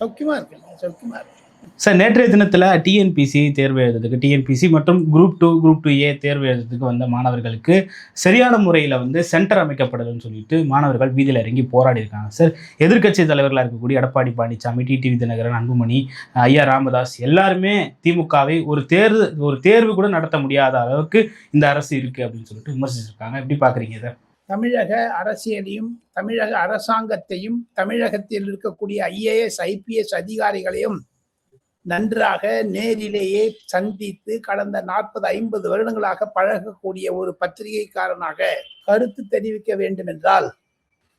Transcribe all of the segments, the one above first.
சௌக்கியமா இருக்கேன் சௌக்கியமா இருக்கேன் சார் நேற்றைய தினத்தில் டிஎன்பிசி தேர்வு எழுதுறதுக்கு டிஎன்பிசி மற்றும் group two group two A தேர்வு எழுதுறதுக்கு வந்த மாணவர்களுக்கு சரியான முறையில் வந்து சென்டர் அமைக்கப்படுதுன்னு சொல்லிட்டு மாணவர்கள் வீதியில் இறங்கி போராடி இருக்காங்க. சார் எதிர்க்கட்சி தலைவர்களாக இருக்கக்கூடிய எடப்பாடி பழனிசாமி டிடிவி தினகரன் அன்புமணி ஐயா ராமதாஸ் எல்லாருமே திமுகவை ஒரு தேர்வு ஒரு தேர்வு கூட நடத்த முடியாத அளவுக்கு இந்த அரசு இருக்கு அப்படின்னு சொல்லிட்டு விமர்சிச்சிருக்காங்க. எப்படி பார்க்குறீங்க சார் தமிழக அரசியலையும் தமிழக அரசாங்கத்தையும் தமிழகத்தில் இருக்கக்கூடிய ஐஏஎஸ் ஐபிஎஸ் அதிகாரிகளையும் நன்றாக நேரிலேயே சந்தித்து கடந்த நாற்பது ஐம்பது வருடங்களாக பழகக்கூடிய ஒரு பத்திரிகைக்காரனாக கருத்து தெரிவிக்க வேண்டும் என்றால்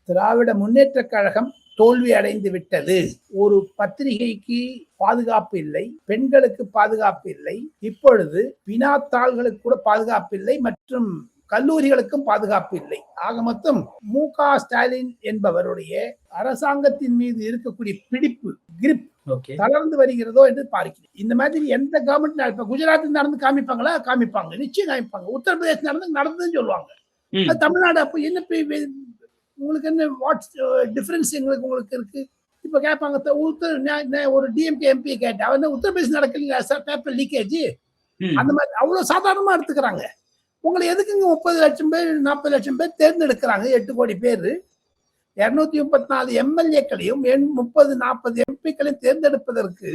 திராவிட முன்னேற்றக் கழகம் தோல்வி அடைந்து விட்டது. ஒரு பத்திரிகைக்கு பாதுகாப்பு இல்லை பெண்களுக்கு பாதுகாப்பு இல்லை. இப்பொழுது வினாத்தாள்களுக்கு கூட பாதுகாப்பு இல்லை மற்றும் கல்லூரிகளுக்கும் பாதுகாப்பு இல்லை. ஆக மொத்தம் மு க ஸ்டாலின் என்பவருடைய அரசாங்கத்தின் மீது இருக்கக்கூடிய பிடிப்பு கிரிப் தளர்ந்து வருகிறதோ என்று பார்க்கிறேன். இந்த மாதிரி எந்த கவர்மெண்ட் இப்ப குஜராத்தில் நடந்து காமிப்பாங்களா? காமிப்பாங்க. நிச்சயம் காமிப்பாங்க. உத்தரப்பிரதேசம் நடந்து நடந்ததுன்னு சொல்லுவாங்க. தமிழ்நாடு அப்போ என்ன உங்களுக்கு என்ன வாட்ஸ் டிஃபரன்ஸ் எங்களுக்கு உங்களுக்கு இருக்கு? இப்ப கேட்பாங்க உத்தர ஒரு டிஎம்கே எம்பி கேட்டேன். அவன் உத்தரப்பிரதேசம் நடக்கலைங்களா? Sir paper leakage. அந்த மாதிரி அவ்வளவு சாதாரணமா எடுத்துக்கிறாங்க. உங்களை எதுக்குங்க முப்பது லட்சம் பேர் நாற்பது லட்சம் பேர் தேர்ந்தெடுக்கிறாங்க? எட்டு கோடி பேர். இருநூத்தி முப்பத்தி நாலு எம்எல்ஏக்களையும் முப்பது நாற்பது எம்பிக்களையும் தேர்ந்தெடுப்பதற்கு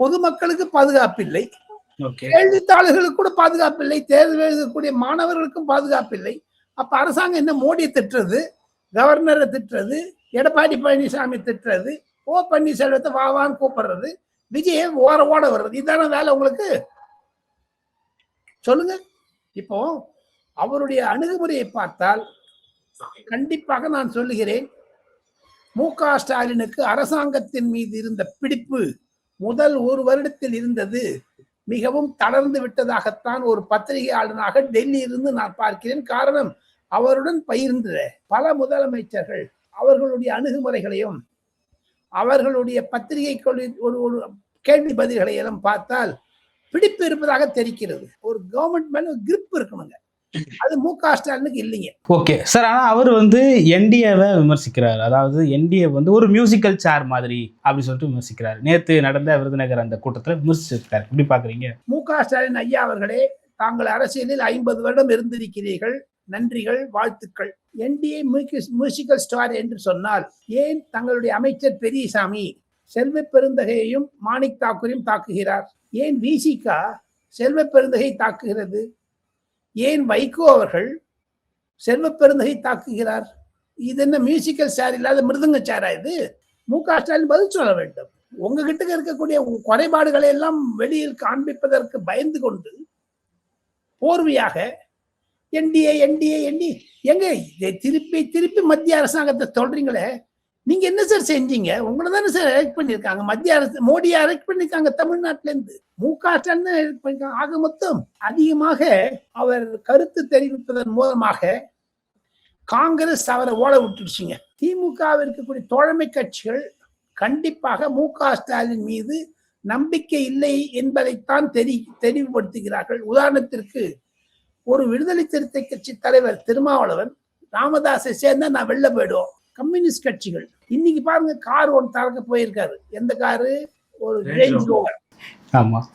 பொதுமக்களுக்கு பாதுகாப்பு இல்லை. கேள்வித்தாளர்களுக்கு கூட பாதுகாப்பு இல்லை. தேர்வு எழுதக்கூடிய மாணவர்களுக்கும் பாதுகாப்பு இல்லை. அப்ப அரசாங்கம் என்ன? மோடியை திட்டுறது கவர்னரை திட்டுறது எடப்பாடி பழனிசாமி திட்டுறது ஓ பன்னீர்செல்வத்தை வா வான்னு கூப்பிடுறது விஜயை ஓர ஓட வர்றது இதான வேலை உங்களுக்கு? சொல்லுங்க. இப்போ அவருடைய அணுகுமுறையை பார்த்தால் கண்டிப்பாக நான் சொல்லுகிறேன் மு க ஸ்டாலினுக்கு அரசாங்கத்தின் மீது இருந்த பிடிப்பு முதல் ஒரு வருடத்தில் இருந்தது மிகவும் தளர்ந்து விட்டதாகத்தான் ஒரு பத்திரிகையாளனாக டெல்லியிலிருந்து நான் பார்க்கிறேன். காரணம் அவருடன் பயிர்ந்த பல முதலமைச்சர்கள் அவர்களுடைய அணுகுமுறைகளையும் அவர்களுடைய பத்திரிகை ஒரு ஒரு கேள்வி பதில்களை எல்லாம் பார்த்தால் பிடிப்பு இருப்பதாக தெரிகிறது. ஒரு கவர்மெண்ட் மேல கிரிப் இருக்கணுங்க. அது மு க ஸ்டாலினுக்கு இல்லைங்க. ஓகே சார் ஆனால் அவர் வந்து என்டிஏவை விமர்சிக்கிறார். அதாவது என்டிஏ வந்து ஒரு மியூசிக்கல் சேர் மாதிரி அப்படி சொல்லிட்டு விமர்சிக்கிறார். நேற்று நடந்த விருதுநகர் அந்த கூட்டத்தில் விமர்சிச்சிருக்காரு. எப்படி பார்க்குறீங்க மு க ஸ்டாலின் ஐயா அவர்களே தாங்கள் அரசியலில் ஐம்பது வருடம் இருந்திருக்கிறீர்கள். நன்றிகள் வாழ்த்துக்கள். என்டிஏ மியூசிக்கல் ஸ்டார் என்று சொன்னால் ஏன் தங்களுடைய அமைச்சர் பெரியசாமி செல்வ பெருந்தகையையும் மாணிக் தாக்கூரையும் தாக்குகிறார்? ஏன் விசிகா செல்வ பெருந்தகை தாக்குகிறது. ஏன் வைகோ அவர்கள் செல்வ பெருந்தகை தாக்குகிறார்? இது என்ன மியூசிக்கல் ஸ்டார் இல்லாத மிருதங்க சேரா இது? மு க ஸ்டாலின் பதில் சொல்ல வேண்டும். உங்ககிட்ட இருக்கக்கூடிய குறைபாடுகளை எல்லாம் வெளியில் காண்பிப்பதற்கு பயந்து கொண்டு போர்வையாக என்டிஏ என்டிஏ என்டி எங்க? இதை திருப்பி திருப்பி மத்திய அரசாங்கத்தை சொல்றீங்களே? நீங்க என்ன சார் செஞ்சீங்க? உங்களை தானே சார் எலெக்ட் பண்ணியிருக்காங்க. மத்திய அரசு மோடியை அரெக்ட் பண்ணிருக்காங்க தமிழ்நாட்டுல இருந்து மு க ஸ்டாலின் பண்ணிருக்காங்க ஆக மொத்தம் அதிகமாக அவர் கருத்து தெரிவிப்பதன் மூலமாக காங்கிரஸ் அவரை ஓட விட்டுடுச்சுங்க. திமுக இருக்கக்கூடிய தோழமை கட்சிகள் கண்டிப்பாக மு க ஸ்டாலின் மீது நம்பிக்கை இல்லை என்பதைத்தான் தெரி தெளிவுபடுத்துகிறார்கள். உதாரணத்திற்கு ஒரு விடுதலை சிறுத்தை கட்சி தலைவர் திருமாவளவன் ராமதாஸை சேர்ந்தா நான் வெளில போயிடுவோம். கம்யூனிஸ்ட் கட்சிகள். இன்னைக்கு பாருங்க கார் ஒன்று தரக்க போயிருக்காரு. எந்த காரு? ஒரு Range ரேஞ்ச் ரோவர் ஆமாம்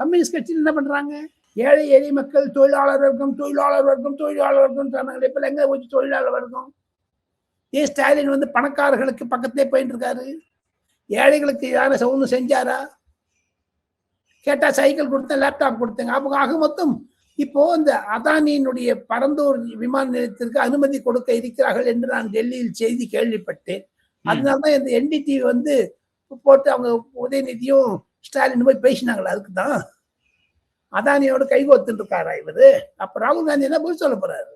கம்யூனிஸ்ட் கட்சியில் என்ன பண்றாங்க? ஏழை எளிய மக்கள் தொழிலாளர் வர்க்கம் தொழிலாளர் வர்க்கம் தொழிலாளர் வர்க்கம் சொன்னாங்க இப்ப எங்க போச்சு தொழிலாளர் வர்க்கம்? ஏ ஸ்டாலின் வந்து பணக்காரர்களுக்கு பக்கத்திலே போயிட்டு இருக்காரு. ஏழைகளுக்கு யாரும் ஒன்றும் செஞ்சாரா? கேட்டா சைக்கிள் கொடுத்தேன் லேப்டாப் கொடுத்தேங்க அப்போ ஆக மொத்தம் இப்போ இந்த அதானியினுடைய பரந்தூர் விமான நிலையத்திற்கு அனுமதி கொடுக்க இருக்கிறார்கள் என்று நான் டெல்லியில் செய்தி கேள்விப்பட்டேன். அதனாலதான் இந்த என்டிடிவி வந்து போட்டு அவங்க உதயநிதியும் ஸ்டாலின் போய் பேசினாங்களா அதுக்கு தான் அதானியோட கைகோத்துட்டு இருக்காரா இவரு? அப்ப ராகுல் காந்தி என்ன போய் சொல்ல போறாரு?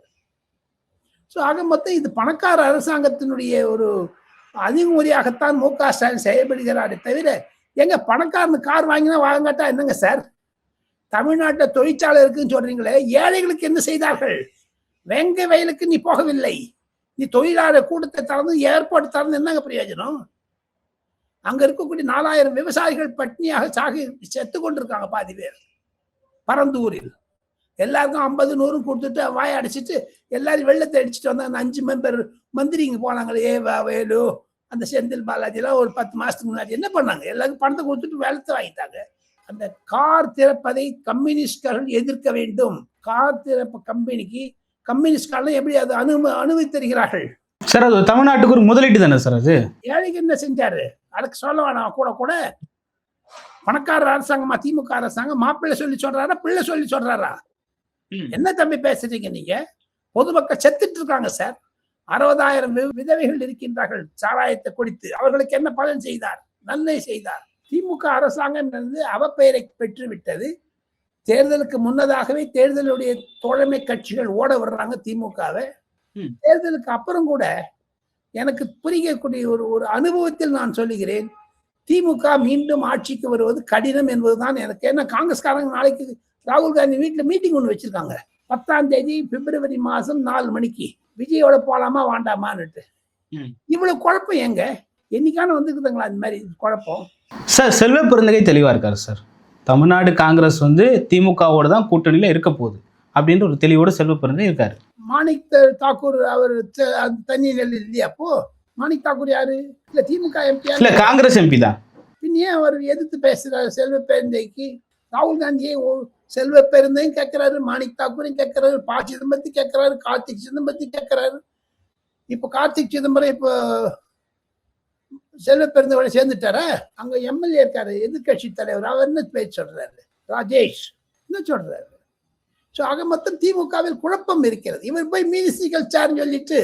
ஸோ ஆக மொத்தம் இது பணக்கார அரசாங்கத்தினுடைய ஒரு அதிகமுறையாகத்தான் மு க ஸ்டாலின் செயல்படுகிறாரே தவிர எங்க பணக்காரனு கார் வாங்கினா வாங்காட்டா என்னங்க சார்? தமிழ்நாட்டில் தொழிற்சாலை இருக்குன்னு சொல்றீங்களே ஏழைகளுக்கு என்ன செய்தார்கள்? வெங்க வயலுக்கு நீ போகவில்லை. நீ தொழிலாளர் கூட்டத்தை திறந்து ஏர்போர்ட் திறந்து என்னங்க பிரயோஜனம்? அங்க இருக்கக்கூடிய நாலாயிரம் விவசாயிகள் பட்னியாக சாகி செத்து கொண்டிருக்காங்க பாதி பேர். பரந்தூரில். எல்லாருக்கும் ஐம்பது நூறும் கொடுத்துட்டு வாயை அடிச்சுட்டு எல்லாரும் வெள்ளத்தை அடிச்சுட்டு வந்தாங்க. அந்த அஞ்சு மெம்பர் மந்திரிங்க போனாங்களே ஏ வா வேலு அந்த செந்தில் பாலாஜிலாம் ஒரு பத்து மாசத்துக்கு முன்னாடி என்ன பண்ணாங்க? எல்லாருக்கும் பணத்தை கொடுத்துட்டு வெள்ளத்தை வாங்கிட்டாங்க. அந்த கார் திறப்பதை கம்யூனிஸ்ட்கள் எதிர்க்க வேண்டும். கார் திறப்பு கம்பெனிக்கு கம்யூனிஸ்ட்காரர்கள் எப்படி அது அனு அனுமதித்திருக்கிறார்கள் சார் அது தமிழ்நாட்டுக்கு ஒரு முதலீடு தானே சார் அது? ஏழைக்கு என்ன செஞ்சாரு? அதுக்கு சொல்ல வேணாம் கூட கூட. பணக்கார அரசாங்கமா திமுக அரசாங்கம் மாப்பிள்ளை சொல்லி சொல்றாரா பிள்ளை சொல்லி சொல்றாரா? என்ன தம்பி பேசுறீங்க நீங்க? பொதுமக்கள் செத்துட்டு இருக்காங்க சார். அறுபதாயிரம் விதவைகள் இருக்கின்றார்கள் சாராயத்தை குடித்து. அவர்களுக்கு என்ன பலன் செய்தார்? நன்மை செய்தார். திமுக அரசாங்கம் வந்து அவப்பெயரை பெற்று விட்டது தேர்தலுக்கு முன்னதாகவே தேர்தலுடைய தோழமை கட்சிகள் ஓட விடுறாங்க திமுகவை. தேர்தலுக்கு அப்புறம் கூட எனக்கு புரியக்கூடிய ஒரு ஒரு அனுபவத்தில் நான் சொல்லுகிறேன் திமுக மீண்டும் ஆட்சிக்கு வருவது கடினம் என்பதுதான் எனக்கு. ஏன்னா காங்கிரஸ்காரங்க நாளைக்கு ராகுல் காந்தி வீட்டுல மீட்டிங் ஒன்று வச்சிருக்காங்க. பத்தாம் தேதி பிப்ரவரி மாசம் நாலு மணிக்கு. விஜயோட போலாமா வேண்டாமான்னுட்டு. இவ்வளவு குழப்பம் எங்க? என்னைக்கான வந்துக்குதுங்களா இந்த மாதிரி குழப்பம்? சார் செல்வ பெருந்தகை தெளிவாக இருக்காரு சார். தமிழ்நாடு காங்கிரஸ் வந்து திமுகவோட தான் கூட்டணியில் இருக்க போகுது அப்படின்ற ஒரு தெளிவோட செல்வ பெருந்தகை இருக்காரு. மாணிக் தாக்கூர் அவர் த- அந்த தனி நெல் இல்லையா அப்போ? மாணிக் தாக்கூர் யாரு? இல்ல திமுக எம்பி இல்லை காங்கிரஸ் எம்பி தான். பின் ஏன் அவர் எதிர்த்து பேசுறாரு செல்வ பெருந்தைக்கு ராகுல் காந்தியை செல்வ பெருந்தையும் கேட்கிறாரு மாணிக் தாக்கூரையும் கேட்கிறாரு ப சிதம்பரத்தை கேட்கிறாரு கார்த்திக் சிதம்பரத்தை கேட்கிறாரு இப்போ கார்த்திக் சிதம்பரம் இப்போ செல்வ பெருந்தோட சேர்ந்துட்டாரா? அங்க எம்எல்ஏ இருக்காரு எதிர்கட்சி தலைவர். அவர் என்ன பேச்சு சொல்றாரு? ராஜேஷ் என்ன சொல்றாரு? ஸோ ஆக மொத்தம் திமுகவில் குழப்பம் இருக்கிறது. இவர் போய் மியூனிசிபல் சேர்னு சொல்லிட்டு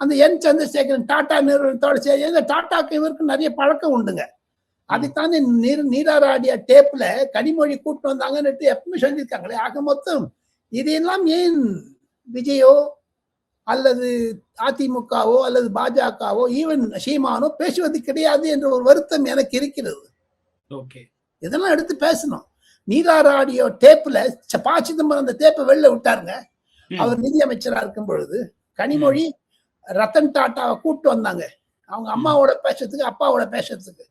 அந்த என் சந்திரசேகரன் டாடா நிறுவனத்தோட சரி எங்க டாட்டாக்கு இவருக்கு நிறைய பழக்கம் உண்டுங்க. அதைத்தானே நீர் நீராராடிய டேப்ல கனிமொழி கூட்டு வந்தாங்கன்னுட்டு எப்பவுமே சொல்லியிருக்காங்களே. ஆக மொத்தம் இதையெல்லாம் ஏன் விஜயோ அல்லது அதிமுகவோ அல்லது பாஜகவோ ஈவன் சீமானோ பேசுவது கிடையாது என்ற ஒரு வருத்தம் எனக்கு இருக்கிறது. ஓகே. இதெல்லாம் எடுத்து பேசணும். நீராராடியோ டேப்ல ச- ப சிதம்பரம் அந்த டேப்பை வெளில விட்டாருங்க. அவர் நிதியமைச்சரா இருக்கும் பொழுது கனிமொழி ரத்தன் டாட்டாவை கூட்டு வந்தாங்க. அவங்க அம்மாவோட பேசுறதுக்கு அப்பாவோட பேசுறதுக்கு.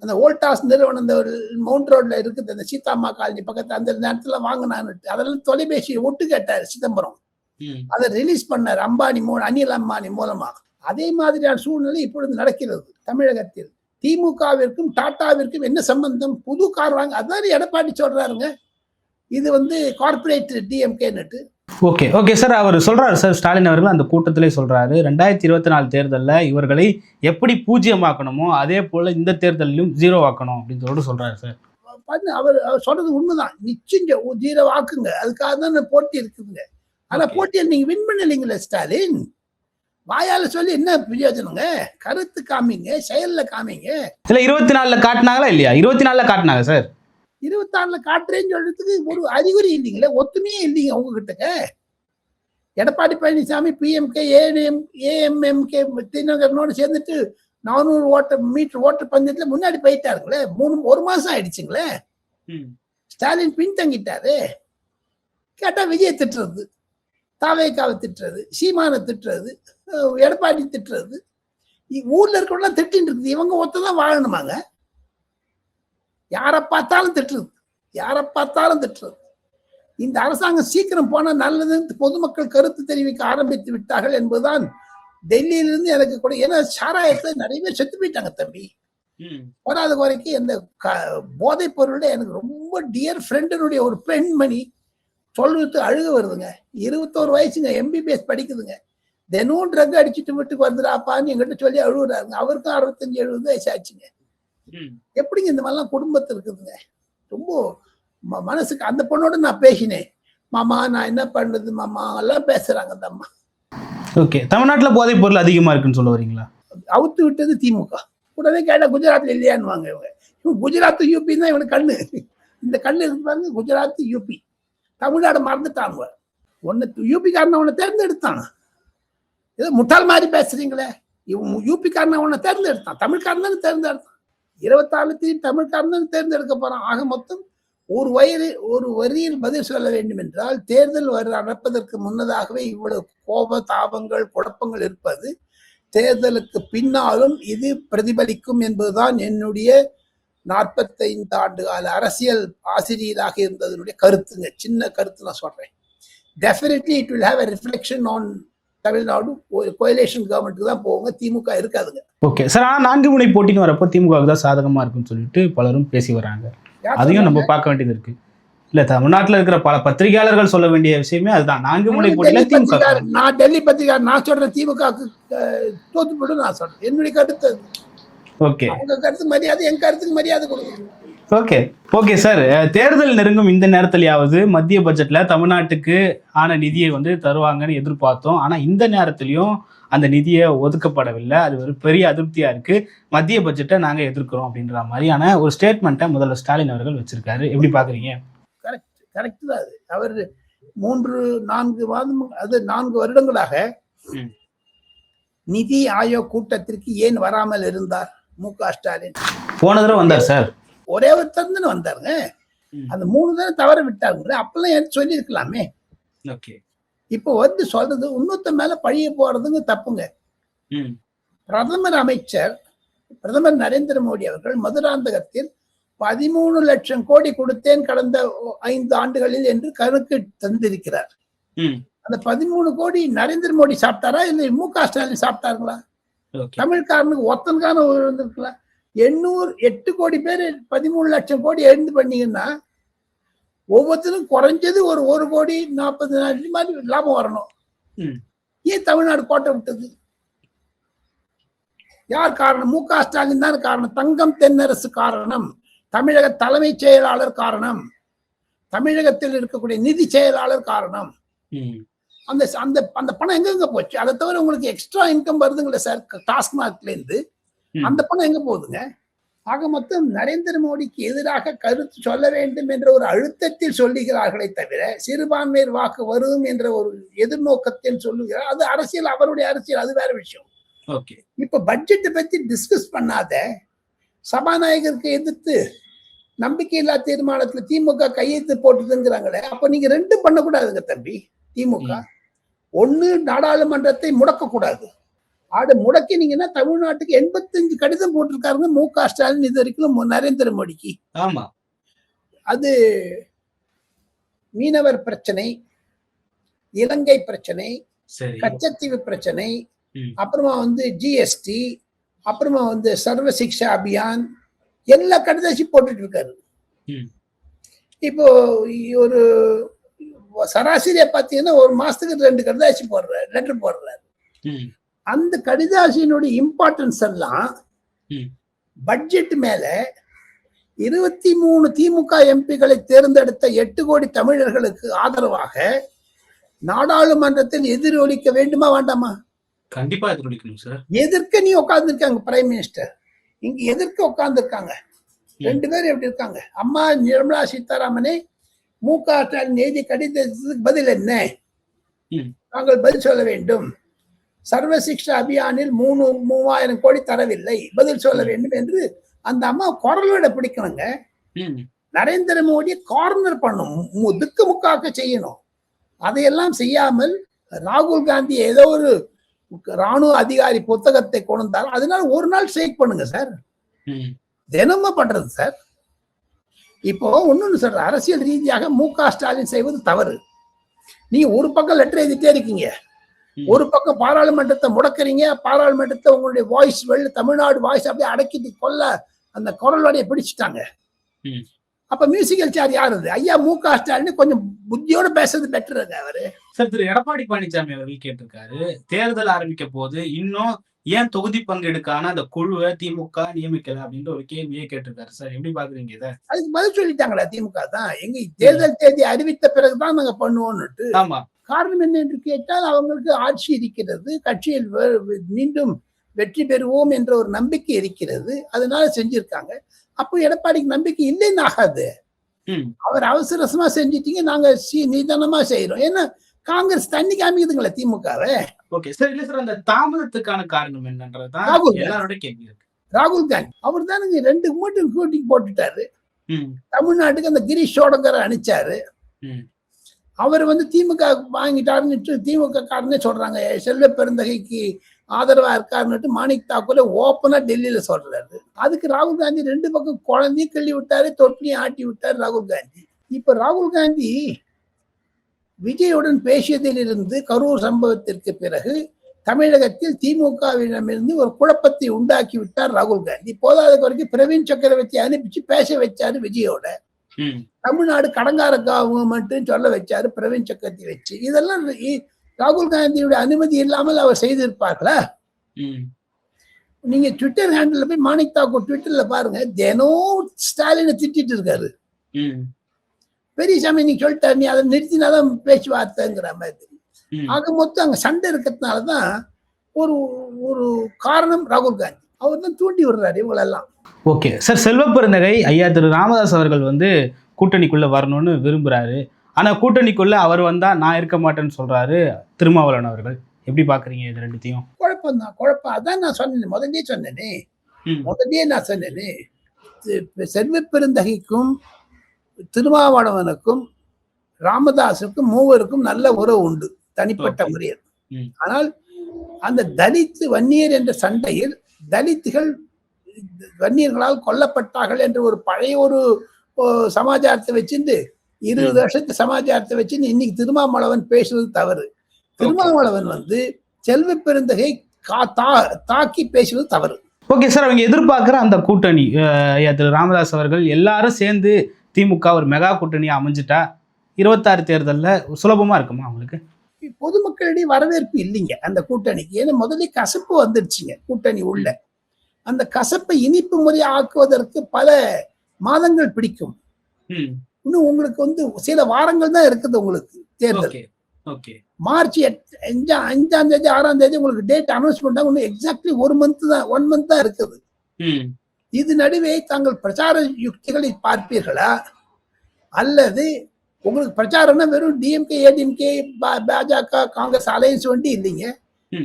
அந்த வோல்டாஸ் நிறுவனம் இந்த ஒரு மவுண்ட் ரோட்ல இருக்குது அந்த சீதாம்மா காலனி பக்கத்துல அந்த நேரத்துல வாங்கினான்னுட்டு அதெல்லாம் தொலைபேசியை ஒட்டு கேட்டார் சிதம்பரம். அதை ரிலீஸ் பண்ணார் அம்பானி மூலம் அனில் அம்பானி மூலமா அதே மாதிரியான சூழ்நிலை இப்பொழுது நடக்கிறது. தமிழகத்தில் திமுகவிற்கும் டாட்டாவிற்கும் என்ன சம்பந்தம்? புது கார் வாங்க அதான் எடப்பாடி சொல்றாருங்க. இது வந்து கார்பரேட் டிஎம்கேன்னுட்டு ஓகே ஓகே சார் அவர் சொல்றாரு சார் ஸ்டாலின் அவர்கள் அந்த கூட்டத்திலே சொல்றாரு. ரெண்டாயிரத்தி இருபத்தி நாலு தேர்தலில் இவர்களை எப்படி பூஜ்ஜியமாக்கணுமோ அதே போல இந்த தேர்தலிலும் ஜீரோ ஆக்கணும் அப்படின்னு சொல்லிட்டு சொல்றாரு சார். அவர் அவர் சொல்றது உண்மைதான். நிச்சயம் ஜீரோ வாக்குங்க அதுக்காக தான் இந்த போட்டி இருக்குதுங்க. ஆனா Okay. போட்டியை நீங்க வின் பண்ணலீங்களே ஸ்டாலின். வாயால சொல்லி என்ன பிரயோஜனங்க? கருத்து காமிங்க செயல்ல காமிங்க. இல்ல இருபத்தி நாலுல காட்டினாங்களா இல்லையா? இருபத்தி நாலுல காட்டினாங்க சார் இருபத்தாறுல காட்டுறேன்னு சொல்றதுக்கு ஒரு அறிகுறி இல்லைங்களே ஒத்துமையே இல்லைங்க உங்ககிட்டங்க Edappadi Palaniswami PMK AM AMMK தினகரனோடு சேர்ந்துட்டு நானூறு ஓட்ட மீட்டர் ஓட்ட பந்தயத்துல முன்னாடி போயிட்டாருங்களே மூணு ஒரு மாசம் ஆயிடுச்சுங்களே. ஸ்டாலின் பின்தங்கிட்டாரு. கேட்டா விஜய் திட்டுறது தாவேக்காவை திட்டுறது சீமானை திட்டுறது எடப்பாடி திட்டுறது. ஊர்ல இருக்கவங்களாம் திட்டின்னு இருக்குது. இவங்க ஒத்ததான் வாழணுமாங்க? யாரை பார்த்தாலும் திட்டுறது. யாரை பார்த்தாலும் திட்டுறது. இந்த அரசாங்கம் சீக்கிரம் போனா நல்லதுன்னு பொதுமக்கள் கருத்து தெரிவிக்க ஆரம்பித்து விட்டார்கள் என்பதுதான் டெல்லியிலிருந்து எனக்கு கூட ஏன்னா சாராயத்துல நிறைய பேர் செத்து போயிட்டாங்க தம்பி. போராத குறைக்கு இந்த போதைப் பொருள்ல எனக்கு ரொம்ப டியர் ஃப்ரெண்டினுடைய ஒரு பெண்மணி சொல்லிட்டு அழுக வருதுங்க. இருபத்தோரு வயசுங்க எம்பிபிஎஸ் படிக்குதுங்க. தினம் ட்ரக் அடிச்சுட்டு வீட்டுக்கு வந்துடாப்பான்னு எங்கிட்ட சொல்லி அழுகுறாருங்க. அவருக்கும் அறுபத்தஞ்சு எழுபது வயசு ஆச்சுங்க. எப்படிங்க இந்த மாதிரிலாம் குடும்பத்தில் இருக்குதுங்க? ரொம்ப மனசுக்கு அந்த பொண்ணோட நான் பேசினேன். மாமா நான் என்ன பண்ணுறது மாமா? எல்லாம் பேசுறாங்க அந்த அம்மா. ஓகே. தமிழ்நாட்டுல போதைப் பொருள் அதிகமா இருக்குன்னு சொல்ல வரீங்களா? அவுத்து விட்டது திமுக. உடனே கேட்டா குஜராத்ல இல்லையான்னு இவங்க. இவன் குஜராத் யூபி தான் இவனுக்கு கண்ணு. இந்த கண்ணு இருக்கு பாருங்க குஜராத் யூபி தமிழ்நாடு மறந்துட்டாங்க. ஒன்று யூபிக்காரனை அவனை தேர்ந்தெடுத்தான். ஏதோ முட்டாள் மாதிரி பேசுறீங்களே. இவன் யூபிக்காரனை அவனை தேர்ந்தெடுத்தான். தமிழ்காரன் தானே தேர்ந்தெடுத்தான். இருபத்தாறுலத்தையும் தமிழ்காரன் தேர்ந்தெடுக்க போறான். ஆக மொத்தம் ஒரு வயிறு ஒரு வரியில் பதில் சொல்ல வேண்டும் என்றால் தேர்தல் வர நடப்பதற்கு முன்னதாகவே இவ்வளவு கோப தாபங்கள் குழப்பங்கள் இருப்பது தேர்தலுக்கு பின்னாலும் இது பிரதிபலிக்கும் என்பதுதான் என்னுடைய நாற்பத்தைந்து ஆண்டு கால அரசியல் ஆசிரியராக இருந்ததனுடைய கருத்துங்க. சின்ன கருத்து நான் சொல்றேன். Definitely it will have a reflection on Tamil Nadu ஒரு கோயிலேஷன் கவர்மெண்ட்டுக்கு தான் போவாங்க. திமுக இருக்காதுங்க. ஓகே சார் ஆனால் நான்கு முனை போட்டின்னு வரப்போ திமுகவுக்கு தான் சாதகமா இருக்குன்னு சொல்லிட்டு பலரும் பேசி வராங்க. அதையும் நம்ம? பார்க்க வேண்டியது இருக்கு. இல்ல தமிழ்நாட்டுல இருக்கிற பல பத்திரிகையாளர்கள் சொல்ல வேண்டிய விஷயமே அதுதான். நான்கு முனை போட்டியில திமுக நான் டெல்லி பத்திரிகார் நான் சொல்றேன் திமுக தோத்து போடும் நான் சொல்றேன். என்னுடைய கருத்து. ஓகே. உங்க கருத்து மரியாதை என் கருத்துக்கு மரியாதை கொடுக்கணும். ஓகே. Okay sir. தேர்தல் நெருங்கும் இந்த நேரத்திலேயாவது மத்திய பட்ஜெட்ல தமிழ்நாட்டுக்கு ஆன நிதியை வந்து தருவாங்கன்னு எதிர்பார்த்தோம். ஆனா இந்த நேரத்திலையும் அந்த நிதியை ஒதுக்கப்படவில்லை. அது ஒரு பெரிய அதிருப்தியா இருக்கு. மத்திய பட்ஜெட்டை நாங்க எதிர்க்கிறோம் அப்படின்ற மாதிரியான ஒரு ஸ்டேட்மெண்ட்டை முதல்வர் ஸ்டாலின் அவர்கள் வச்சிருக்காரு. எப்படி பாக்குறீங்க? கரெக்ட் தான் அது. அவர் மூன்று நான்கு மாதம் அது நான்கு வருடங்களாக. நிதி ஆயோக் கூட்டத்திற்கு ஏன் வராமல் இருந்தார்? மு க ஸ்டாலின். போன தடவை வந்தார் சார். ஒரே ஒருத்தர் தானே வந்தாருங்க. அந்த மூணு தடவை தவற விட்டாருங்களே அப்பெல்லாம் எடுத்து சொல்லியிருக்கலாமே? ஓகே. இப்போ வந்து சொல்றது இன்னொருத்த மேல பழிய போறதுங்க தப்புங்க. பிரதமர் அமைச்சர் பிரதமர் நரேந்திர மோடி அவர்கள் மதுராந்தகத்தில் பதிமூணு லட்சம் கோடி கொடுத்தேன் கடந்த ஐந்து ஆண்டுகளில் என்று கணக்கு தந்திருக்கிறார். அந்த பதிமூணு கோடி நரேந்திர மோடி சாப்பிட்டாரா இல்லை மு க ஸ்டாலின் சாப்பிட்டாருங்களா? தமிழ்காரனுக்கு ஒத்தனுக்கான இருந்திருக்கலாம் எண்ணூறு எட்டு கோடி பேர் பதிமூணு லட்சம் கோடி எழுந்து பண்ணீங்கன்னா ஒவ்வொருத்தரும் குறைஞ்சது ஒரு ஒரு கோடி நாற்பது லட்சம் மாதிரி லாபம் வரணும். ஏன் தமிழ்நாடு கோட்டை விட்டது? யார் காரணம்? மு க ஸ்டாலின் தான் காரணம். தங்கம் தென்னரசு காரணம். தமிழக தலைமைச் செயலாளர் காரணம். தமிழகத்தில் இருக்கக்கூடிய நிதி செயலாளர் காரணம். அந்த அந்த அந்த பணம் எங்கெங்க போச்சு? அதை தவிர உங்களுக்கு எக்ஸ்ட்ரா இன்கம் வருதுங்களே சார் ம். அந்த பணம் எங்க போகுதுங்க? ஆக மொத்தம் நரேந்திர மோடிக்கு எதிராக கருத்து சொல்ல வேண்டும் என்ற ஒரு அழுத்தத்தில் சொல்லுகிறார்களே தவிர சிறுபான்மையர் வாக்கு வரும் என்ற ஒரு எதிர்நோக்கத்தில் சொல்லுகிறார். அது அரசியல் அவருடைய அரசியல் அது வேற விஷயம். ஓகே. இப்ப பட்ஜெட்டை பத்தி டிஸ்கஸ் பண்ணாத சபாநாயகருக்கு எதிர்த்து நம்பிக்கையில்லா தீர்மானத்துல திமுக கையெழுத்து போட்டுதுங்கிறாங்களே அப்ப நீங்க ரெண்டும் பண்ணக்கூடாதுங்க தம்பி திமுக. ஒண்ணு நாடாளுமன்றத்தை முடக்கக்கூடாது ஆடு முடக்கினீங்கன்னா தமிழ்நாட்டுக்கு எண்பத்தஞ்சு கடிதம் போட்டிருக்காருங்க மு க ஸ்டாலின் இது வரைக்கும் நரேந்திர மோடிக்கு. ஆமா. அது மீனவர் பிரச்சனை இலங்கை பிரச்சனை கச்சத்தீவு பிரச்சனை. அப்புறமா வந்து ஜிஎஸ்டி அப்புறமா வந்து சர்வ சிக்ஷா அபியான் எல்லா கடிதாசி போட்டுட்டு இருக்காரு. இப்போ ஒரு சராசரியா பாத்தீங்கன்னா ஒரு மாசத்துக்கு ரெண்டு கடிதாசி போடுறாரு லெட்டர் போடுறாரு. அந்த கடிதாசியினுடைய இம்பார்ட்டன்ஸ் எல்லாம். பட்ஜெட் மேல இருபத்தி மூணு திமுக எம்பிகளை தேர்ந்தெடுத்த எட்டு கோடி தமிழர்களுக்கு ஆதரவாக நாடாளுமன்றத்தில் எதிரொலிக்க வேண்டுமா வேண்டாமா? கண்டிப்பா எதிரொலிக்கணும் சார் எதிர்க்க நீ உட்கார்ந்துருக்காங்க பிரைம் மினிஸ்டர் இங்க எதிர்க்க உட்கார்ந்துருக்காங்க. ம். ரெண்டு பேரும் எப்படி இருக்காங்க? அம்மா நிர்மலா சீதாராமனே மு க ஸ்டாலின் எழுதிய கடிதத்துக்கு பதில் என்ன. நாங்கள் பதில் சொல்ல வேண்டும். சர்வ சிக்ஷா அபியானில் மூணு மூவாயிரம் கோடி தரவில்லை. பதில் சொல்ல. வேண்டும் என்று அந்த அம்மா குரலோட பிடிக்கணுங்க. ம். நரேந்திர மோடி கார்னர் பண்ணும் திக்கு முக்காக்க செய்யணும். அதையெல்லாம் செய்யாமல் ராகுல் காந்தி ஏதோ ஒரு ராணுவ அதிகாரி புத்தகத்தை கொண்டார் அதனால ஒரு நாள் ஸ்ட்ரைக் பண்ணுங்க சார் தினமும் பண்றது சார் இப்போ ஒண்ணு சார் அரசியல் ரீதியாக மு க ஸ்டாலின் செய்வது தவறு. நீங்க ஒரு பக்கம் லெட்டர் எழுதிட்டே இருக்கீங்க. ஒரு பக்கம் பாராளுமன்றத்தை முடக்குறீங்க. பாராளுமன்றத்தை உங்களுடைய வாய்ஸ் வெளில தமிழ்நாடு வாய்ஸ் அப்படியே அடக்கிட்டு கொல்ல அந்த குரல் வடையை பிடிச்சிட்டாங்க. அப்ப மியூசிக்கல் சேர் யார் ஐயா மு க ஸ்டாலின் கொஞ்சம் புத்தியோட பேசுறது பெட்டருங்க அவரு. சார் திரு. எடப்பாடி பழனிசாமி அவர்கள் கேட்டிருக்காரு. தேர்தல் ஆரம்பிக்க போது இன்னும் ஏன் தொகுதி பங்கெடுக்கான அந்த குழுவை திமுக நியமிக்கல அப்படின்ற ஒரு கேள்வியே கேட்டிருக்காரு. சார் எப்படி பாக்குறீங்க இத? அதுக்கு பதில் சொல்லிட்டாங்களா திமுக தான்? எங்க தேர்தல் தேதி அறிவித்த பிறகுதான் நாங்க பண்ணுவோம்னுட்டு. ஆமா. காரணம் என்ன என்று கேட்டால் அவங்களுக்கு ஆட்சி இருக்கிறது கட்சியில் மீண்டும் வெற்றி பெறுவோம் என்ற ஒரு நம்பிக்கை இருக்கிறது. அதனால செஞ்சிருக்காங்க. அப்போ எடப்பாடிக்கு நம்பிக்கை இல்லைன்னு ஆகாது. அவர் அவசர அவசரமா செஞ்சிட்டீங்க நாங்க நிதானமா செய்யறோம் ஏன்னா காங்கிரஸ் தண்ணி காமிக்குதுங்களே திமுகவை. ஓகே சார் இல்ல சார் அந்த தாமதத்துக்கான காரணம் என்னன்றதுதான் ராகுல் காந்தி. எல்லாரோட கேள்வி இருக்கு. ராகுல் காந்தி. அவர் தானுங்க ரெண்டு மட்டும் கூட்டிங் போட்டுட்டாரு. தமிழ்நாட்டுக்கு அந்த கிரீஷ் சோடங்கரை அனுப்பிச்சாரு. அவர் வந்து திமுக வாங்கிட்டாருன்னு திமுக காரனே சொல்றாங்க செல்வ பெருந்தகைக்கு ஆதரவா இருக்காருன்னுட்டு மாணிக் தாக்கூர் ஓப்பனா டெல்லியில சொல்றாரு. அதுக்கு ராகுல் காந்தி ரெண்டு பக்கம் குழந்தையும் கிள்ளி விட்டாரு தொட்டிலையும் ஆட்டி விட்டாரு ராகுல் காந்தி. இப்ப ராகுல் காந்தி விஜயுடன் பேசியதிலிருந்து கரூர் சம்பவத்திற்கு பிறகு தமிழகத்தில் திமுகவிடமிருந்து ஒரு குழப்பத்தை உண்டாக்கி விட்டார் ராகுல் காந்தி. போதாத குறைக்கு பிரவீன் சக்கரவர்த்தி அனுப்பிச்சு பேச வச்சாரு விஜயோட. தமிழ்நாடு கடங்கார கவர்மெண்ட்னு சொல்ல வச்சாரு பிரவீன் சக்கரவர்த்தி வச்சு. இதெல்லாம் ராகுல் காந்தியோட அனுமதி இல்லாமல் அவர் செய்திருப்பார்களா நீங்க ட்விட்டர் ஹேண்டில் போய் மாணிக் தாக்கூர் ட்விட்டர்ல பாருங்க தினம் ஸ்டாலினை திட்டிட்டு இருக்காரு. பெரியசாமி நீ சொல்லிட்டாரு நீ அதை நிறுத்தினாதான் பேச்சுவார்த்தைங்கிற மாதிரி. ஆக மொத்தம் அங்க சண்டை இருக்கிறதுனால தான் ஒரு ஒரு காரணம் ராகுல் காந்தி. அவர் தான் தூண்டி விடுறாரு இவங்களெல்லாம். ஓகே. சார் செல்வப்பெருந்தகை ஐயா திரு ராமதாஸ் அவர்கள் வந்து கூட்டணிக்குள்ள வரணும்னு விரும்புறாரு. ஆனா கூட்டணிக்குள்ள அவர் வந்தா நான் இருக்க மாட்டேன்னு சொல்றாரு திருமாவளவன் அவர்கள். எப்படி பாக்குறீங்க இது ரெண்டுத்தையும்? குழப்பம் தான் குழப்பம். அதான் நான் சொன்னேன். முதல்லயே சொன்னேனே. ம். முதல்லயே நான் சொன்னேனே. தி- செல்வ பெருந்தகைக்கும் திருமாவளவனுக்கும் ராமதாஸுக்கும் மூவருக்கும் நல்ல உறவு உண்டு தனிப்பட்ட Okay. முறையில் ம். ஆனால் அந்த தலித் வன்னியர் என்ற சண்டையில் தலித்துகள் வன்னியர்களால் கொல்லப்பட்டார்கள் என்ற ஒரு பழைய ஒரு சமாச்சாரத்தை வச்சுட்டு இருபது வருஷத்து சமாச்சாரத்தை வச்சுன்னு இன்னைக்கு திருமாவளவன் பேசுவது தவறு. திருமாவளவன் வந்து செல்வ பெருந்தகை தாக்கி பேசுவது தவறு. ஓகே சார் அவங்க எதிர்பார்க்குற அந்த கூட்டணி திரு ராமதாஸ் அவர்கள் எல்லாரும் சேர்ந்து திமுக ஒரு மெகா கூட்டணியா அமைஞ்சிட்டா இருபத்தாறு தேர்தலில் சுலபமா இருக்குமா அவங்களுக்கு பொதுமக்களிடையே வரவேற்பு இல்லைங்க அந்த கூட்டணிக்கு. ஏன்னா முதல்ல கசப்பு வந்துருச்சுங்க கூட்டணி உள்ள. அந்த கசப்பை இனிப்பு முறை ஆக்குவதற்கு பல மாதங்கள் பிடிக்கும். இன்னும் உங்களுக்கு வந்து சில வாரங்கள் தான் இருக்குது உங்களுக்கு தேர்தல். மார்ச் எட்- அஞ்சா அஞ்சாம் தேதி ஆறாம் தேதி உங்களுக்கு டேட் அனௌன்ஸ் பண்ணாங்க இன்னும் எக்ஸாக்ட்லி ஒரு மந்த் தான் ஒன் மந்த் தான் இருக்குது. இது நடுவே தாங்கள் பிரச்சார யுக்திகளை பார்ப்பீர்களா? அல்லது உங்களுக்கு பிரச்சாரம்னா வெறும் டிஎம்கே ஏடிஎம்கே பாஜக காங்கிரஸ் அலையன்ஸ் வண்டி இல்லைங்க.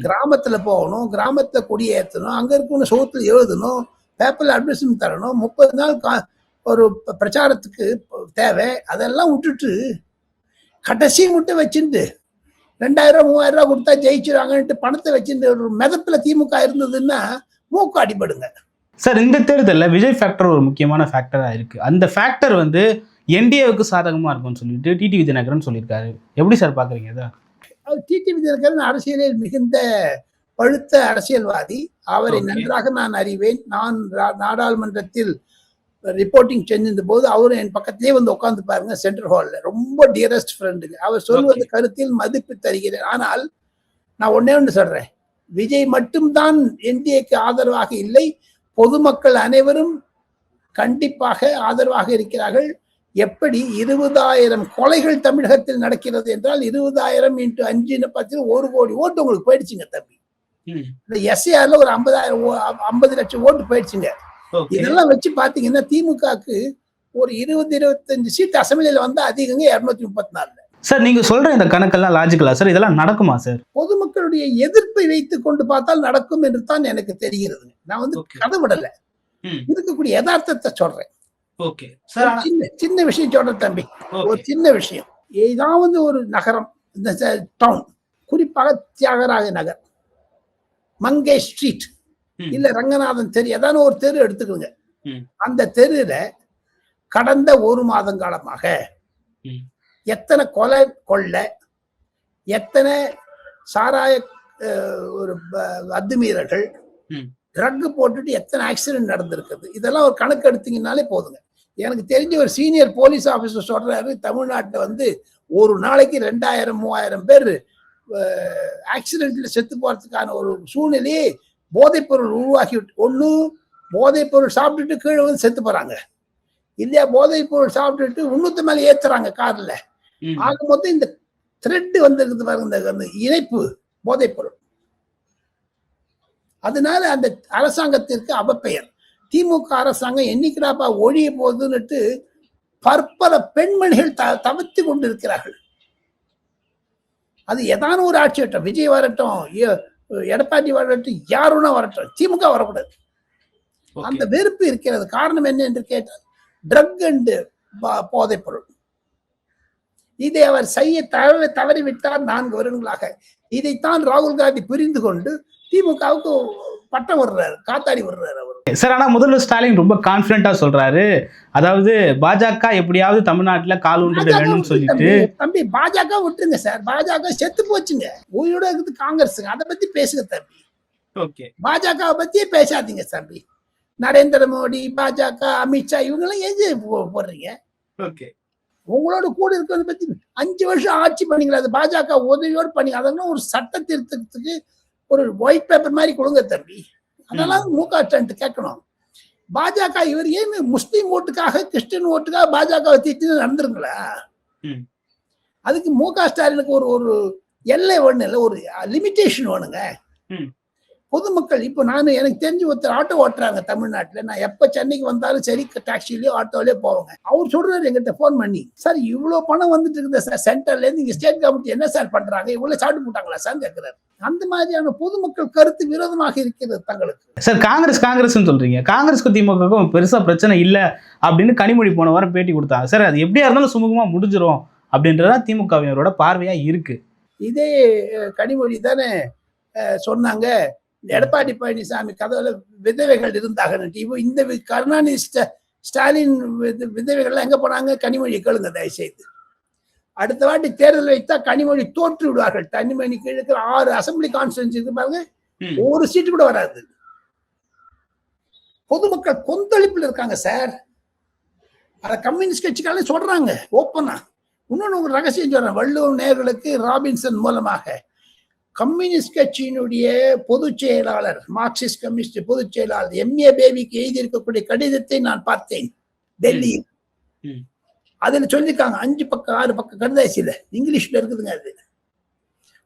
கிராமத்துல போகணும் கிராமத்துல கொடியேற்றணும் அங்க இருக்கணும் சோத்துல எழுதணும் பேப்பர்ல அட்வர்டைஸ்மெண்ட் தரணும் முப்பது நாள் கா- ஒரு பிரச்சாரத்துக்கு தேவை அதெல்லாம் விட்டுட்டு கடைசி மட்டும் வச்சுட்டு ரெண்டாயிரம் மூவாயிரம் ரூபாய் கொடுத்தா ஜெயிச்சிருவாங்கன்ட்டு பணத்தை வச்சுட்டு ஒரு மிதப்புல திமுக இருந்ததுன்னா மூக்கு அடிபடுங்க. சார் இந்த தேர்தலில் விஜய் ஃபேக்டர் ஒரு முக்கியமான ஃபேக்டராக இருக்கு. அந்த ஃபேக்டர் வந்து என்டிஏவுக்கு சாதகமாக இருக்கும்னு சொல்லிட்டு டிடிவி தினகரன் சொல்லியிருக்காரு. எப்படி சார் பார்க்குறீங்க இதை? அவர் டிடிவி தினகரன் அரசியலில் மிகுந்த பழுத்த அரசியல்வாதி. அவரை. நன்றாக நான் அறிவேன். நான் நாடாளுமன்றத்தில் ரிப்போர்ட்டிங் செஞ்சிருந்த போது அவரும் என் பக்கத்திலே வந்து உட்கார்ந்து பாருங்க சென்ட்ரல் ஹால்ல ரொம்ப டியரஸ்ட் ஃப்ரெண்டுங்க அவர் சொல்வது கருத்தில் மதிப்பு தருகிறேன். ஆனால் நான் ஒண்ணே ஒன்று சொல்றேன். விஜய் மட்டும்தான் என்டிஏக்கு ஆதரவாக இல்லை. பொதுமக்கள் அனைவரும் கண்டிப்பாக ஆதரவாக இருக்கிறார்கள். எப்படி இருபதாயிரம் கொலைகள் தமிழகத்தில் நடக்கிறது என்றால் இருபதாயிரம் இன்ட்டு அஞ்சுன்னு பார்த்து ஒரு கோடி ஓட்டு உங்களுக்கு போயிடுச்சுங்க தம்பி. இந்த எஸ்ஏஆர்ல ஒரு ஐம்பதாயிரம் ஐம்பது லட்சம் ஓட்டு போயிடுச்சுங்க. இதெல்லாம் வச்சு பாத்தீங்கன்னா திமுகக்கு ஒரு இருபது இருபத்தஞ்சு சீட் அசம்பிளியில வந்தா அதிகங்க இருநூத்தி முப்பத்தி நாலுல சார் நீங்கள் சொல்கிற இந்த கணக்கெல்லாம் லாஜிக்கலா சார் இதெல்லாம் நடக்குமா சார்? பொதுமக்களுடைய எதிர்ப்பை வைத்துக் கொண்டு பார்த்தால் நடக்கும் என்று தான் எனக்கு தெரிகிறது. நான் வந்து Okay. கதை விடல ம். இருக்கக்கூடிய யதார்த்தத்தை சொல்றேன். ஓகே. சின்ன சின்ன விஷயம் சொல்றேன் தம்பி. ஒரு சின்ன விஷயம். ஏதாவது ஒரு நகரம் இந்த டவுன் குறிப்பாக தியாகராய நகர் மங்கை ஸ்ட்ரீட். இல்ல ரங்கநாதன் தெரு ஏதாவது ஒரு தெரு எடுத்துக்கோங்க. அந்த தெருல கடந்த ஒரு மாதம் காலமாக. எத்தனை கொலை கொள்ளை எத்தனை சாராய ஒரு அத்துமீறல்கள் ம். ட்ரக் போட்டுட்டு எத்தனை ஆக்சிடென்ட் நடந்திருக்குது? இதெல்லாம் ஒரு கணக்கு எடுத்தீங்கன்னாலே போதுங்க. எனக்கு தெரிஞ்ச ஒரு சீனியர் போலீஸ் ஆபீசர் சொல்றாரு தமிழ்நாட்டுல வந்து ஒரு நாளைக்கு ரெண்டாயிரம் மூவாயிரம் பேர் ஆக்சிடென்ட்ல செத்து போறதுக்கான ஒரு சூழ்நிலையை போதைப் பொருள் உருவாக்கி விட்டு ஒண்ணு போதைப் பொருள் சாப்பிட்டுட்டு கீழே வந்து செத்து போறாங்க. இல்லையா போதைப் பொருள் சாப்பிட்டுட்டு உன்னூத்து மேல ஏத்துறாங்க கார்ல. ஆக மொத்தம் இந்த த்ரெட் வந்திருக்குது பாருங்க இந்த- இணைப்பு போதைப் பொருள் அதனால அந்த அரசாங்கத்திற்கு அவப்பெயர். திமுக அரசாங்கம் என்னைக்குடாப்பா ஒழிய போகுதுன்னுட்டு பற்பல பெண்மணிகள் த தவித்து கொண்டிருக்கிறார்கள். அது ஏதான ஒரு ஆட்சி வரட்டும். விஜய் வரட்டும் எடப்பாடி வரட்டும் யாருன்னா வரட்டும். திமுக வரக்கூடாது. அந்த வெறுப்பு இருக்கிறது. காரணம் என்ன என்று கேட்டால் ட்ரக் அண்ட் போதைப் பொருள் இதை அவர் செய்ய தவறு தவறிவிட்டார் நான்கு வருடங்களாக. இதைத்தான் ராகுல் காந்தி புரிந்து கொண்டு திமுகவுக்கு பட்டம் விடுறாரு காத்தாடி விடுறாரு அவர். சார் ஆனா முதல்வர் ஸ்டாலின் ரொம்ப கான்பிடண்டா சொல்றாரு. அதாவது பாஜக எப்படியாவது தமிழ்நாட்டுல கால் ஊன்றிட பாஜக வேணும்னு சொல்லிட்டு தம்பி, பாஜக விட்டுருங்க சார். பாஜக செத்து போச்சுங்க. உயிரோட இருக்குது காங்கிரஸுங்க அதை பத்தி பேசுங்க தம்பி. ஓகே. பாஜகவை பத்தியே பேசாதீங்க தம்பி. நரேந்திர மோடி பாஜக அமித்ஷா இவங்கெல்லாம் போ- போடுறீங்க? ஓகே. உங்களோட கூட இருக்கிறத பத்தி அஞ்சு வருஷம் ஆட்சி பண்ணீங்களா அது பாஜக உதவியோடு பண்ணி அதெல்லாம் ஒரு சட்ட திருத்தத்துக்கு ஒரு ஒயிட் பேப்பர் மாதிரி கொடுங்க தம்பி. அதெல்லாம் மு. க ஸ்டாலின் கேட்கணும். பாஜக இவர் ஏன் முஸ்லீம் ஓட்டுக்காக கிறிஸ்டின் ஓட்டுக்காக பாஜக தீர்த்து நடந்துருங்களா. அதுக்கு மு க ஸ்டாலினுக்கு ஒரு ஒரு எல்லை ஒண்ணு இல்லை ஒரு லிமிட்டேஷன் வேணுங்க. பொதுமக்கள் இப்போ நான் எனக்கு தெரிஞ்சு ஒருத்தர் ஆட்டோ ஓட்டுறாங்க தமிழ்நாட்டுல. நான் எப்ப சென்னைக்கு வந்தாலும் சரி டாக்ஸிலயோ ஆட்டோலயோ போவாங்க. அவர் சொல்றாரு எங்கிட்ட ஃபோன் பண்ணி சார் இவ்வளவு பணம் வந்துட்டு இருக்குது சார் சென்டர்ல இருந்து இங்க ஸ்டேட் கவர்மெண்ட் என்ன சார் பண்றாங்க? இவ்வளவு சாப்பிட்டு போட்டாங்களா சார்? கேட்கிறாரு அந்த மாதிரியான பொதுமக்கள் கருத்து விரோதமாக இருக்கிறது தங்களுக்கு. சார் காங்கிரஸ் காங்கிரஸ்னு சொல்றீங்க. காங்கிரஸ்க்கு திமுகவுக்கும் பெருசா பிரச்சனை இல்ல அப்படின்னு கனிமொழி போன வாரம் பேட்டி கொடுத்தாங்க. சார் அது எப்படியா இருந்தாலும் சுமூகமா முடிஞ்சிரும் அப்படின்றதான் திமுகவினரோட பார்வையா இருக்கு. இதே கனிமொழி தானே சொன்னாங்க. எடப்பாடி பழனிசாமி கதவுல விதவைகள் இருந்தாங்க இப்போ இந்த கருணாநிதி ஸ்ட- ஸ்டாலின் வித- விதவைகள்லாம் எங்க போனாங்க? கனிமொழி கேளுங்க தயவு செய்து அடுத்த வாட்டி தேர்தல் வைத்தா கனிமொழி தோற்று விடுவார்கள். கனிமொழி கீழே இருக்கிற ஆறு அசம்பிளி கான்ஸ்டியூன்சி இருக்கு பாருங்க. ஒரு சீட்டு கூட வராது. பொதுமக்கள் கொந்தளிப்புல இருக்காங்க சார் அத கம்யூனிஸ்ட் கட்சிக்காரே சொல்றாங்க ஓப்பனா இன்னொன்னு ஒரு ரகசியம் சொல்றேன். வள்ளுவர் நேர்களுக்கு ராபின்சன் மூலமாக கம்யூனிஸ்ட் கட்சியினுடைய பொதுச் செயலாளர் மார்க்சிஸ்ட் கம்யூனிஸ்ட் பொதுச் செயலாளர் எம்ஏ பேபிக்கு எழுதியிருக்கக்கூடிய கடிதத்தை நான் பார்த்தேன் டெல்லியில். அதுல சொல்லியிருக்காங்க அஞ்சு பக்கம் ஆறு பக்கம் கடுதாசியில இங்கிலீஷ்ல இருக்குதுங்க அது.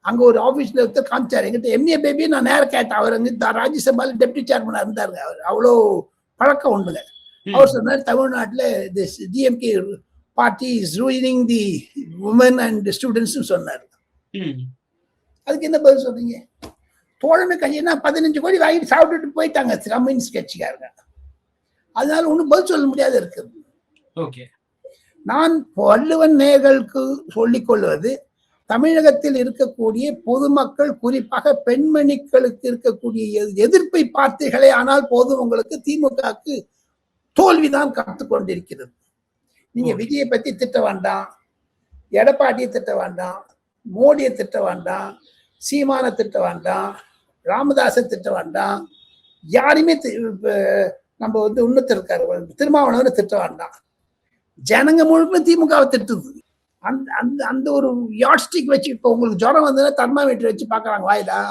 அங்க ஒரு ஆபீஸ்ல ஒருத்தர் காமிச்சாரு. எங்கிட்ட எம்ஏ பேபி நான் நேரம் கேட்டேன். அவர் அங்க ராஜ்யசபால டெப்டி சேர்மனா இருந்தாருங்க அவர். அவ்வளோ பழக்கம் உண்டுங்க. அவர் சொன்னார் தமிழ்நாட்டுல DMK party is ruining the woman and students சொன்னார். அதுக்கு என்ன பதில் சொல்றீங்க? தோழமை கட்சினா பதினஞ்சு கோடி வாங்கிட்டு சாப்பிட்டுட்டு போயிட்டாங்க கம்யூனிஸ்ட் கட்சிக்காரங்க. அதனால ஒன்றும் பதில் சொல்ல முடியாது இருக்குது. ஓகே. நான் வள்ளுவன் நேர்களுக்கு சொல்லிக் கொள்வது தமிழகத்தில் இருக்கக்கூடிய பொதுமக்கள் குறிப்பாக பெண்மணிகளுக்கு இருக்கக்கூடிய எதிர்ப்பை பார்த்தீர்களே ஆனால் போதும் உங்களுக்கு திமுகவுக்கு தோல்விதான் காத்து கொண்டிருக்கிறது. நீங்க. விஜயை பத்தி திட்ட வேண்டாம் எடப்பாடியை திட்ட வேண்டாம் மோடியை திட்ட வேண்டாம் சீமான திட்ட வேண்டாம் ராமதாசன் திட்ட வேண்டாம் யாரையுமே தி- நம்ம வந்து உண்ணத்தில் இருக்காரு திருமாவளவனை திட்ட வேண்டாம். ஜனங்க முழுக்க திமுகவை திட்டுது. அந்த அந்த அந்த ஒரு யாட்ஸ்டிக் வச்சு இப்போ உங்களுக்கு ஜுரம் வந்ததுன்னா தர்மாமீட்டர் வச்சு பார்க்குறாங்க வாயிலா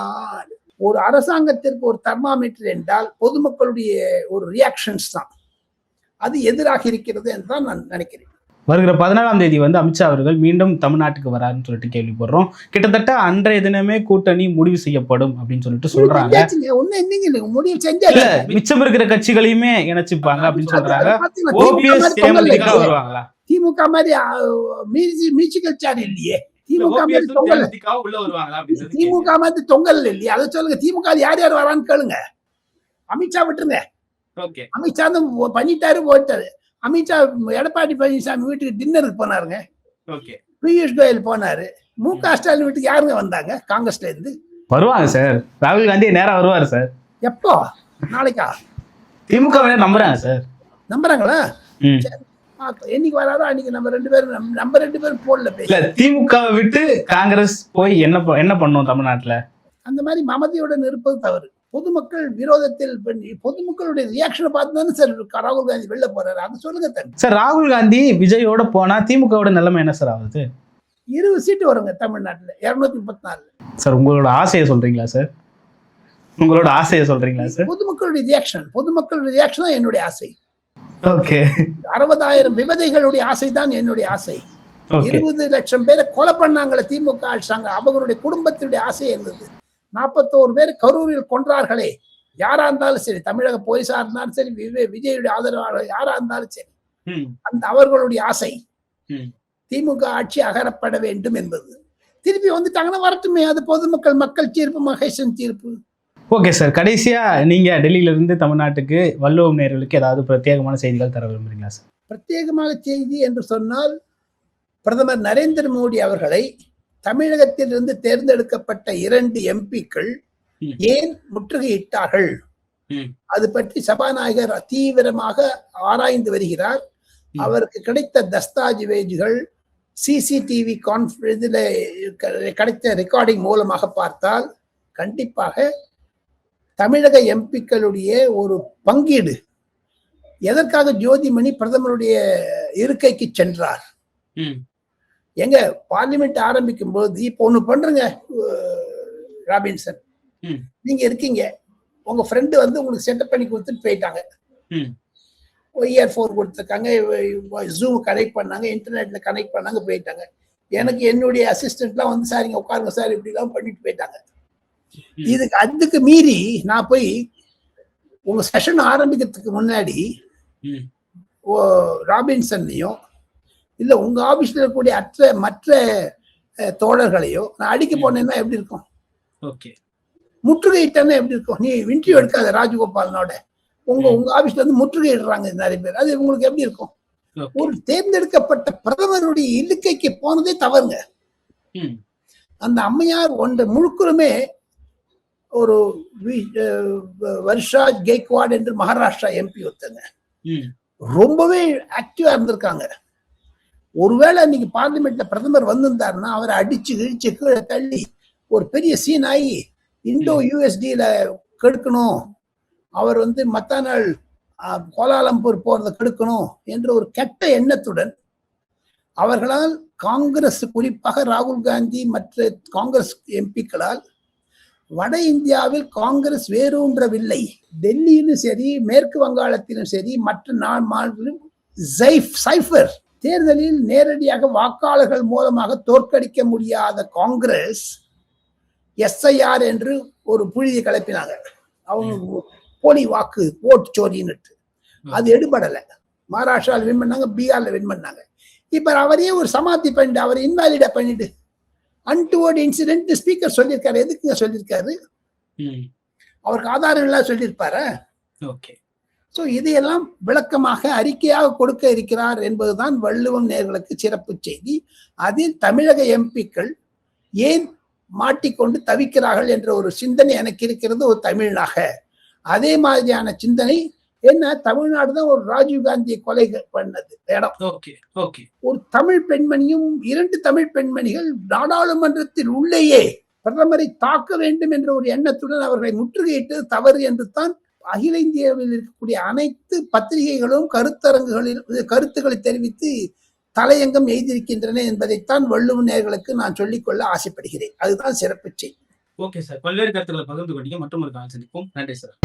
ஒரு அரசாங்கத்திற்கு ஒரு தர்மாமீட்டர் என்றால் பொதுமக்களுடைய ஒரு ரியாக்ஷன்ஸ் தான். அது எதிராக இருக்கிறது என்று தான் நான் நினைக்கிறேன். வருகிற பதினாலாம் தேதி வந்து அமித்ஷா அவர்கள் மீண்டும் தமிழ்நாட்டுக்கு வராருன்னு சொல்லிட்டு கேள்விப்படுறோம். கிட்டத்தட்ட அன்றைய தினமே கூட்டணி முடிவு செய்யப்படும் அப்படின்னு சொல்லிட்டு சொல்றாங்க. மிச்சம் இருக்கிற கட்சிகளையுமே இணைச்சுப்பாங்க அப்படின்னு சொல்றாங்க. ஓபிஎஸ் தேமுதிக. வருவாங்களா? திமுக மாதிரி மியூசிக்கல் சேர் இல்லையே. திமுக மாதிரி தொங்கல். திமுக மாதிரி தொங்கல் இல்லையா? அதை சொல்லுங்க. திமுக யார் யார் வரான்னு கேளுங்க. அமித்ஷா விட்டுருங்க. ஓகே. அமித்ஷா பண்ணிட்டாரு போயிட்டாரு. அமித்ஷா எடப்பாடி பழனிசாமி வீட்டுக்கு டின்னருக்கு போனாருங்க. ஓகே. பியூஷ் கோயல் போனாரு. மு க ஸ்டாலின் வீட்டுக்கு யாருங்க வந்தாங்க? காங்கிரஸ்ல இருந்து. வருவாங்க சார். ராகுல் காந்தி நேரா வருவாரு சார். எப்போ? நாளைக்கா? திமுக நம்புறாங்க சார். நம்புறாங்களா. என்னைக்கு வராரோ அன்னைக்கு நம்ம ரெண்டு பேரும் நம்ம- நம்ம ரெண்டு பேரும் போடல இல்ல திமுக விட்டு காங்கிரஸ் போய் என்ன என்ன பண்ணும் தமிழ்நாட்டுல? அந்த மாதிரி மமதியுடன் இருப்பது தவறு. பொதுமக்கள் விரோதத்தில் பொதுமக்களுடைய ரியாக்ஷனை பார்த்து தானே சார் ராகுல் காந்தி வெளில போறாரு? அது சொல்லுங்க தம்பி சார் ராகுல் காந்தி விஜயோட போனா திமுகவோட நிலைமை என்ன சார் ஆகுது? இருபது சீட்டு வருங்க தமிழ்நாட்டுல இருநூத்தி முப்பத்தி நாலு. சார் உங்களோட ஆசையை சொல்றீங்களா சார்? உங்களோட ஆசையை சொல்றீங்களா சார்? பொதுமக்களுடைய ரியாக்ஷன் பொதுமக்களுடைய ரியாக்ஷன் தான் என்னுடைய ஆசை. ஓகே. அறுபதாயிரம் விவதைகளுடைய ஆசை தான் என்னுடைய ஆசை. இருபது லட்சம் பேரை கொலை பண்ணாங்களே திமுக ஆட்சாங்க அவர்களுடைய குடும்பத்தினுடைய ஆசை இருந்தது நாற்பத்தோரு பேர் கரூரில் கொன்றார்களே. யாரா இருந்தாலும் சரி தமிழக போலீஸா இருந்தாலும் சரி விவே- விஜயுடைய ஆதரவாளர் யாரா இருந்தாலும் சரி. அந்த அவர்களுடைய ஆசை. திமுக ஆட்சி அகரப்பட வேண்டும் என்பது. திருப்பி வந்துட்டாங்கன்னா வரட்டுமே அது பொதுமக்கள் மக்கள் தீர்ப்பு மகேசன் தீர்ப்பு. ஓகே சார் கடைசியா நீங்க டெல்லியில இருந்து தமிழ்நாட்டுக்கு வள்ளுவம் நேர்களுக்கு ஏதாவது பிரத்யேகமான செய்திகள் தர விரும்புறீங்களா சார்? பிரத்யேகமாக செய்தி என்று சொன்னால் பிரதமர் நரேந்திர மோடி அவர்களை தமிழகத்திலிருந்து தேர்ந்தெடுக்கப்பட்ட இரண்டு எம்பிக்கள். ஏன் முற்றுகையிட்டார்கள். அது பற்றி சபாநாயகர் தீவிரமாக ஆராய்ந்து வருகிறார். அவருக்கு கிடைத்த தஸ்தாவேஜுகள் சிசிடிவி கான்ஃபரன்ஸில் கிடைத்த ரெக்கார்டிங் மூலமாக பார்த்தால் கண்டிப்பாக தமிழக எம்பிக்களுடைய ஒரு பங்கீடு எதற்காக ஜோதிமணி பிரதமருடைய இருக்கைக்கு சென்றார். எங்க பார்லிமெண்ட் ஆரம்பிக்கும் போது இப்போ ஒண்ணு பண்றங்க ராபின்சன் ம். நீங்க இருக்கீங்க உங்க ஃப்ரெண்டு வந்து உங்களுக்கு செட்டப் பண்ணி கொடுத்துட்டு போயிட்டாங்க ம். இயர் ஃபோன் கொடுத்துருக்காங்க ஜூம் கனெக்ட் பண்ணாங்க இன்டர்நெட்ல கனெக்ட் பண்ணாங்க போயிட்டாங்க எனக்கு என்னுடைய அசிஸ்டன்ட்லாம் வந்து சார் இங்க உட்காருங்க சார் இப்படிலாம் பண்ணிட்டு போயிட்டாங்க. இதுக்கு அதுக்கு மீறி நான் போய் உங்க செஷன் ஆரம்பிக்கிறதுக்கு முன்னாடி ம். இல்ல உங்க ஆபீஸ்ல இருக்கக்கூடிய அற்ற மற்ற தோழர்களையோ நான் அடிக்க போனேன்னா எப்படி இருக்கும்? ஓகே. முற்றுகையிட்டேன்னா எப்படி இருக்கும்? நீ இன்டர்வியூ எடுக்காத ராஜகோபாலனோட. உங்க. உங்க ஆபீஸ்ல வந்து முற்றுகையிடுறாங்க நிறைய பேர். அது உங்களுக்கு எப்படி இருக்கும்? ஒரு தேர்ந்தெடுக்கப்பட்ட பிரதமருடைய இழுக்கைக்கு போனதே தவறுங்க. அந்த அம்மையார் ஒன்று முழுக்குமே ஒரு வர்ஷா கெய்க்வாட் என்று மகாராஷ்டிரா எம்பி ஒருத்தங்க. ரொம்பவே ஆக்டிவா இருந்திருக்காங்க. ஒருவேளை இன்னைக்கு பார்லிமெண்ட்ல பிரதமர் வந்திருந்தாருன்னா அவரை அடிச்சு கிழிச்சு கீழே தள்ளி ஒரு பெரிய சீன் ஆகி இந்தோ யூஎஸ்டியில கெடுக்கணும். அவர் வந்து மத்த நாள் ஆஹ், கோலாலம்பூர் போறதை கெடுக்கணும் என்ற ஒரு கெட்ட எண்ணத்துடன் அவர்களால் காங்கிரஸ் குறிப்பாக ராகுல் காந்தி மற்ற காங்கிரஸ் எம்பிக்களால் வட இந்தியாவில் காங்கிரஸ் வேரூன்றவில்லை. டெல்லியிலும் சரி மேற்கு வங்காளத்திலும் சரி மற்ற நா- மாநிலம் ஜைஃப் சைஃபர் தேர்தலில் நேரடியாக வாக்காளர்கள் மூலமாக தோற்கடிக்க முடியாத காங்கிரஸ் எஸ்ஐஆர் என்று ஒரு புழுதி கிளப்பினாங்க. அவங்க போலி வாக்கு ஓட்டு சோரின்னு அது எடுபடல. மகாராஷ்டிரால வின் பண்ணாங்க பீகார்ல வின் பண்ணாங்க. இப்ப அவரையே ஒரு சமாதி பண்ணிட்டு அவரை இன்வாலிடா பண்ணிட்டு அன்டுவர்ட் இன்சிடென்ட் ஸ்பீக்கர் சொல்லியிருக்காரு. எதுக்குங்க சொல்லியிருக்காரு. அவருக்கு ஆதாரம் எல்லாம் சொல்லியிருப்பாரு? ஓகே. ஸோ இதையெல்லாம் விளக்கமாக அறிக்கையாக கொடுக்க இருக்கிறார் என்பதுதான் வள்ளுவம் நேர்களுக்கு சிறப்பு செய்தி. அதில் தமிழக எம்பிக்கள் ஏன் மாட்டிக்கொண்டு தவிக்கிறார்கள் என்ற ஒரு சிந்தனை எனக்கு இருக்கிறது ஒரு தமிழனாக அதே மாதிரியான சிந்தனை என்ன தமிழ்நாடு தான் ஒரு ராஜீவ் காந்தியை கொலை பண்ணது இடம் ஓகே ஓகே. ஒரு தமிழ் பெண்மணியும் இரண்டு தமிழ் பெண்மணிகள் நாடாளுமன்றத்தில் உள்ளேயே பிரதமரை தாக்க வேண்டும் என்ற ஒரு எண்ணத்துடன் அவர்களை முற்றுகையிட்டது தவறு என்று தான் அகில இந்தியாவில் இருக்கக்கூடிய அனைத்து பத்திரிகைகளும் கருத்தரங்குகளில் கருத்துக்களை தெரிவித்து தலையங்கம் எழுதியிருக்கின்றன என்பதைத்தான் வள்ளுவ நேர்களுக்கு நான் சொல்லிக்கொள்ள ஆசைப்படுகிறேன். அதுதான் சிறப்பு செய்தி. Okay sir. பல்வேறு கருத்துக்களை பகிர்ந்து கொண்டீங்க. மற்றும் ஒரு கால் சந்திப்போம். நன்றி சார்.